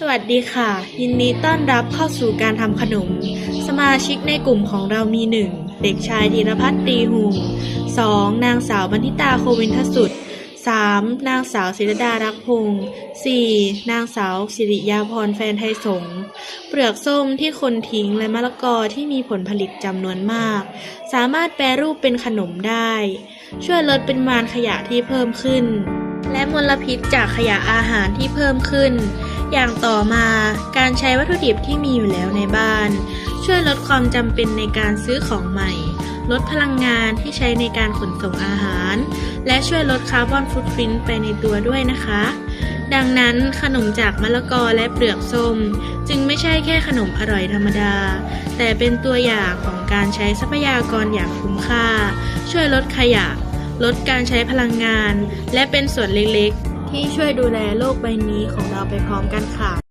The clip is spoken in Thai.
สวัสดีค่ะ ยินดีต้อนรับเข้าสู่การทำขนม สมาชิกในกลุ่มของเรามี 1. เด็กชายธีรพัฒน์ตีหุง 2. นางสาวบันทิตาโควินทสุด 3. นางสาวศิรดารักพงศ์ 4. นางสาวสิริยาพรแฟนไทยสงเปลือกส้มที่คนทิ้งและมะละกอที่มีผลผลิตจำนวนมาก สามารถแปรรูปเป็นขนมได้ ช่วยลดปริมาณขยะที่เพิ่มขึ้น และมลพิษจากขยะอาหารที่เพิ่มขึ้น อย่างต่อมาการใช้วัตถุดิบที่มีอยู่แล้วในบ้าน ช่วยลดความจำเป็นในการซื้อของใหม่ ลดพลังงานที่ใช้ในการขนส่งอาหาร และช่วยลดคาร์บอนฟุตพิ้นไปในตัวด้วยนะคะ ดังนั้นขนมจากมะละกอและเปลือกส้ม จึงไม่ใช่แค่ขนมอร่อยธรรมดา แต่เป็นตัวอย่างของการใช้ทรัพยากรอย่างคุ้มค่า ช่วยลดขยะลดการใช้พลังงาน และเป็นส่วนเล็ก ที่ช่วยดูแลโลกใบนี้ของเราไปพร้อมกันค่ะ